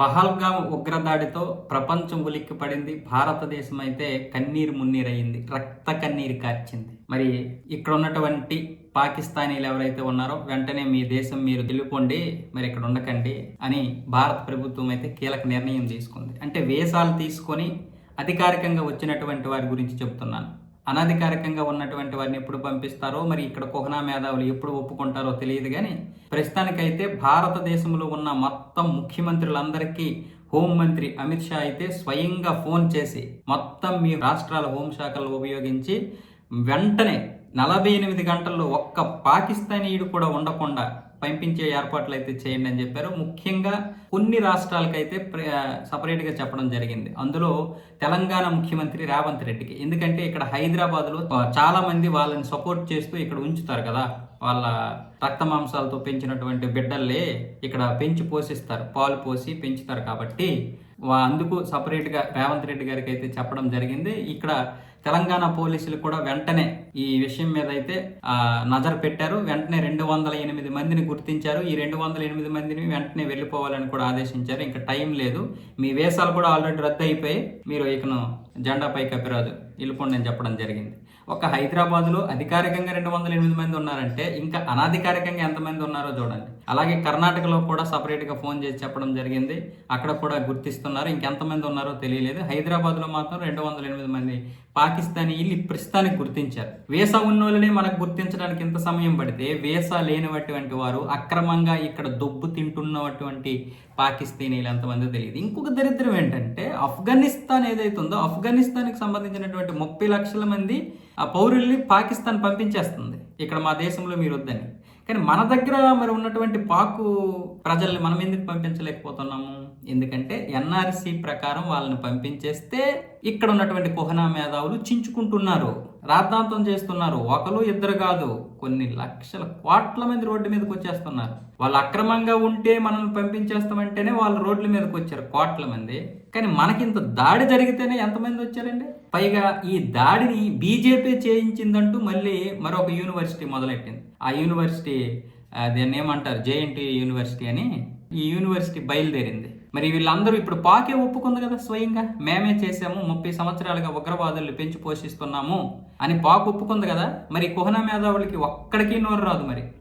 పహల్గాం ఉగ్రదాడితో ప్రపంచం ఉలిక్కిపడింది. భారతదేశం అయితే కన్నీరు మున్నీరయ్యింది రక్త కన్నీరు కార్చింది. మరి ఇక్కడ ఉన్నటువంటి పాకిస్తానీలు ఎవరైతే ఉన్నారో వెంటనే మీ దేశం మీరు వెళ్ళిపోండి మరి ఇక్కడ ఉండకండి అని భారత ప్రభుత్వం అయితే కీలక నిర్ణయం తీసుకుంది. అంటే వేసాలు తీసుకొని అధికారికంగా వచ్చినటువంటి వారి గురించి చెప్తున్నాను. అనధికారికంగా ఉన్నటువంటి వారిని ఎప్పుడు పంపిస్తారో మరి ఇక్కడ కుహనా మేధావులు ఎప్పుడు ఒప్పుకుంటారో తెలియదు కానీ ప్రస్తుతానికైతే భారతదేశంలో ఉన్న మొత్తం ముఖ్యమంత్రులందరికీ హోంమంత్రి అమిత్ షా అయితే స్వయంగా ఫోన్ చేసి మొత్తం మీ రాష్ట్రాల హోంశాఖలు ఉపయోగించి వెంటనే నలభై ఎనిమిది గంటల్లో ఒక్క పాకిస్తానీయుడు కూడా ఉండకుండా పంపించే ఏర్పాట్లు అయితే చేయండి అని చెప్పారు. ముఖ్యంగా కొన్ని రాష్ట్రాలకైతే సపరేట్గా చెప్పడం జరిగింది. అందులో తెలంగాణ ముఖ్యమంత్రి రేవంత్ రెడ్డికి. ఎందుకంటే ఇక్కడ హైదరాబాద్లో చాలా మంది వాళ్ళని సపోర్ట్ చేస్తూ ఇక్కడ ఉంచుతారు కదా. వాళ్ళ రక్త మాంసాలతో పెంచినటువంటి బిడ్డల్లే ఇక్కడ పెంచి పోషిస్తారు. పాలు పోసి పెంచుతారు కాబట్టి అందుకు సపరేట్గా రేవంత్ రెడ్డి గారికి అయితే చెప్పడం జరిగింది. ఇక్కడ తెలంగాణ పోలీసులు కూడా వెంటనే ఈ విషయం మీద అయితే నజర్ పెట్టారు. వెంటనే రెండు వందల ఎనిమిది మందిని గుర్తించారు. ఈ రెండు వందల ఎనిమిది మందిని వెంటనే వెళ్ళిపోవాలని కూడా ఆదేశించారు. ఇంకా టైం లేదు. మీ వేసాలు కూడా ఆల్రెడీ రద్దు అయిపోయి మీరు ఇకను జెండాపై కప్పిరాదు వెళ్ళిపోండి అని చెప్పడం జరిగింది. ఒక హైదరాబాద్లో అధికారికంగా రెండు వందల ఎనిమిది మంది ఉన్నారంటే ఇంకా అనధికారికంగా ఎంతమంది ఉన్నారో చూడండి. అలాగే కర్ణాటకలో కూడా సపరేట్గా ఫోన్ చేసి చెప్పడం జరిగింది. అక్కడ కూడా గుర్తిస్తున్నారు. ఇంకెంతమంది ఉన్నారో తెలియలేదు. హైదరాబాద్లో మాత్రం రెండు వందల ఎనిమిది మంది పాకిస్తానీయులు ప్రస్తుతానికి గుర్తించారు. వీసా ఉన్నోళ్ళనే మనకు గుర్తించడానికి ఇంత సమయం పడితే వీసా లేనటువంటి వారు అక్రమంగా ఇక్కడ దొబ్బు తింటున్నటువంటి పాకిస్తానీలు ఎంతమంది తెలియదు. ఇంకొక దరిద్రం ఏంటంటే ఆఫ్ఘనిస్తాన్ ఏదైతే ఉందో ఆఫ్ఘనిస్తాన్కి సంబంధించినటువంటి ముప్పై లక్షల మంది ఆ పౌరుల్ని పాకిస్తాన్ పంపించేస్తుంది. ఇక్కడ మా దేశంలో మీరు వద్దని. కానీ మన దగ్గర మరి ఉన్నటువంటి పాకు ప్రజల్ని మనం ఎందుకు పంపించలేకపోతున్నాము? ఎందుకంటే ఎన్ఆర్సి ప్రకారం వాళ్ళని పంపించేస్తే ఇక్కడ ఉన్నటువంటి కుహనా మేధావులు చించుకుంటున్నారు రాద్ధాంతం చేస్తున్నారు. ఒకరు ఇద్దరు కాదు కొన్ని లక్షల కోట్ల మంది రోడ్డు మీదకి వచ్చేస్తున్నారు. వాళ్ళు అక్రమంగా ఉంటే మనల్ని పంపించేస్తామంటేనే వాళ్ళు రోడ్ల మీదకి వచ్చారు కోట్ల మంది. కానీ మనకి ఇంత దాడి జరిగితేనే ఎంతమంది వచ్చారండి? పైగా ఈ దాడిని బీజేపీ చేయించిందంటూ మళ్ళీ మరొక యూనివర్సిటీ మొదలెట్టింది. ఆ యూనివర్సిటీ దాన్ని ఏమంటారు జేఎన్టీ యూనివర్సిటీ అని ఈ యూనివర్సిటీ బయలుదేరింది. మరి వీళ్ళందరూ ఇప్పుడు పాకే ఒప్పుకుంది కదా స్వయంగా? మేమే చేసాము ముప్పై సంవత్సరాలుగా ఉగ్రవాదుల్ని పెంచి పోషిస్తున్నాము అని పాక్ ఒప్పుకుంది కదా? మరి కుహనా మేధావులకి ఒక్కడికి నోరు రాదు మరి.